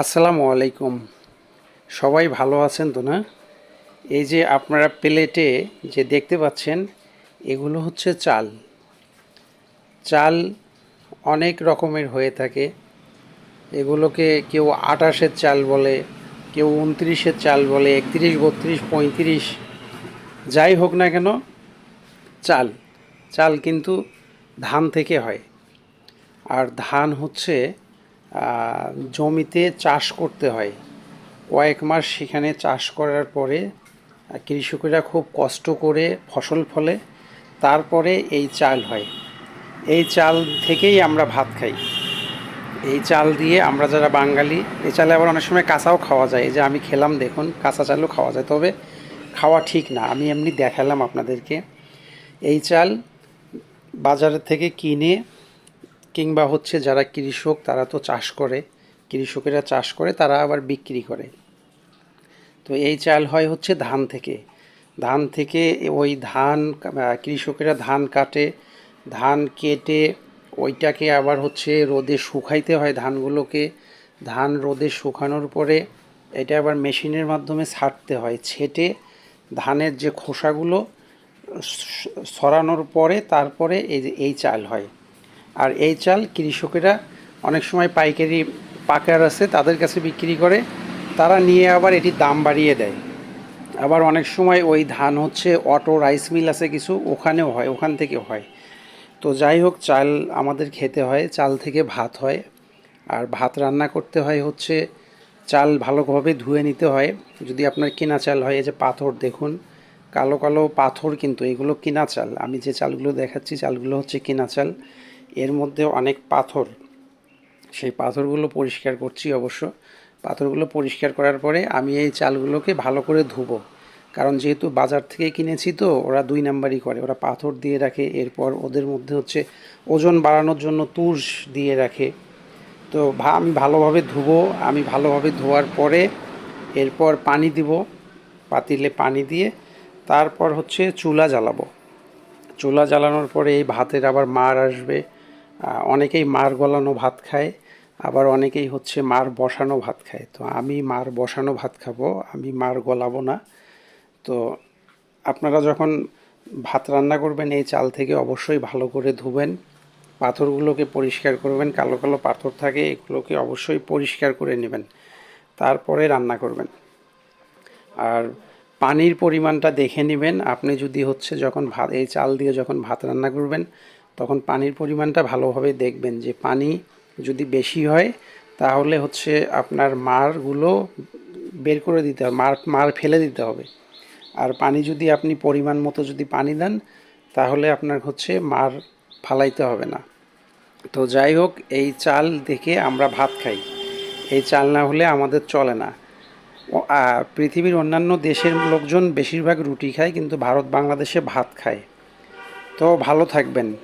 আসসালামু আলাইকুম। সবাই ভালো আছেন তো না? এই যে আপনারা প্লেটে যে দেখতে পাচ্ছেন, এগুলো হচ্ছে চাল। চাল অনেক রকমের হয়ে থাকে। এগুলোকে কেউ আটাশের চাল বলে, কেউ উনত্রিশের চাল বলে, একত্রিশ, বত্রিশ, পঁয়ত্রিশ, যাই হোক না কেন, চাল। চাল কিন্তু ধান থেকে হয়। আর ধান হচ্ছে জমিতে চাষ করতে হয়। কয়েক মাস সেখানে চাষ করার পরে কৃষকেরা খুব কষ্ট করে ফসল ফলে, তারপরে এই চাল হয়। এই চাল থেকেই আমরা ভাত খাই। এই চাল দিয়ে আমরা যারা বাঙালি, এই চালে আবার অনেক সময় কাঁচাও খাওয়া যায়। যে আমি খেলাম, দেখুন, কাঁচা চালও খাওয়া যায়। তবে খাওয়া ঠিক না। আমি এমনি দেখালাম আপনাদেরকে। এই চাল বাজারের থেকে কিনে কিংবা হচ্ছে যারা কৃষক, তারা তো চাষ করে। কৃষকেরা চাষ করে, তারা আবার বিক্রি করে। তো এই চাল হয় হচ্ছে ধান থেকে। ধান থেকে ওই ধান কৃষকেরা ধান কাটে। ধান কেটে ওইটাকে আবার হচ্ছে রোদে শুকাইতে হয় ধানগুলোকে। ধান রোদে শুকানোর পরে এটা আবার মেশিনের মাধ্যমে ছাড়তে হয়। ছেটে ধানের যে খোসাগুলো সরানোর পরে তারপরে এই এই চাল হয়। আর এই চাল কৃষকেরা অনেক সময় পাইকারি পাকার আছে, তাদের কাছে বিক্রি করে। তারা নিয়ে আবার এটির দাম বাড়িয়ে দেয়। আবার অনেক সময় ওই ধান হচ্ছে অটো রাইস মিল আছে কিছু, ওখানেও হয়, ওখান থেকে হয়। তো যাই হোক, চাল আমাদের খেতে হয়, চাল থেকে ভাত হয়। আর ভাত রান্না করতে হয় হচ্ছে চাল ভালোভাবে ধুয়ে নিতে হয়। যদি আপনার কেনা চাল হয়, এই যে পাথর দেখুন, কালো কালো পাথর কিন্তু, এগুলো কেনা চাল। আমি যে চালগুলো দেখাচ্ছি, চালগুলো হচ্ছে কেনা চাল। এর মধ্যে অনেক পাথর। সেই পাথরগুলো পরিষ্কার করছি অবশ্য। পাথরগুলো পরিষ্কার করার পরে আমি এই চালগুলোকে ভালো করে ধুবো। কারণ যেহেতু বাজার থেকে কিনেছি তো, ওরা দুই নাম্বারই করে। ওরা পাথর দিয়ে রাখে, এরপর ওদের মধ্যে হচ্ছে ওজন বাড়ানোর জন্য তুষ দিয়ে রাখে। তো আমি ভালোভাবে ধুবো। আমি ভালোভাবে ধোয়ার পরে এরপর পানি দিব, পাতিলে পানি দিয়ে। তারপর হচ্ছে চুলা জ্বালাবো। চুলা জ্বালানোর পরে এই ভাতের আবার মার আসবে। অনেকেই মার গলানো ভাত খায়, আবার অনেকেই হচ্ছে মার বসানো ভাত খায়। তো আমি মার বসানো ভাত খাব, আমি মার গলাবো না। তো আপনারা যখন ভাত রান্না করবেন, এই চাল থেকে অবশ্যই ভালো করে ধুবেন। পাথরগুলোকে পরিষ্কার করবেন, কালো কালো পাথর থাকে, এগুলোকে অবশ্যই পরিষ্কার করে নেবেন। তারপরে রান্না করবেন। আর পানির পরিমাণটা দেখে নেবেন। আপনি যদি হচ্ছে যখন ভাত, এই চাল দিয়ে যখন ভাত রান্না করবেন তখন পানির পরিমাণটা ভালোভাবে দেখবেন যে পানি যদি বেশি হয়, তাহলে হচ্ছে আপনার মারগুলো বের করে দিতে হবে, মার মার ফেলে দিতে হবে। আর পানি যদি আপনি পরিমাণ মতো যদি পানি দেন, তাহলে আপনার হচ্ছে মার ফালাইতে হবে না। তো যাই হোক, এই চাল দেখে আমরা ভাত খাই। এই চাল না হলে আমাদের চলে না। পৃথিবীর অন্যান্য দেশের লোকজন বেশিরভাগ রুটি খায়, কিন্তু ভারত বাংলাদেশে ভাত খায়। তো ভালো থাকবেন।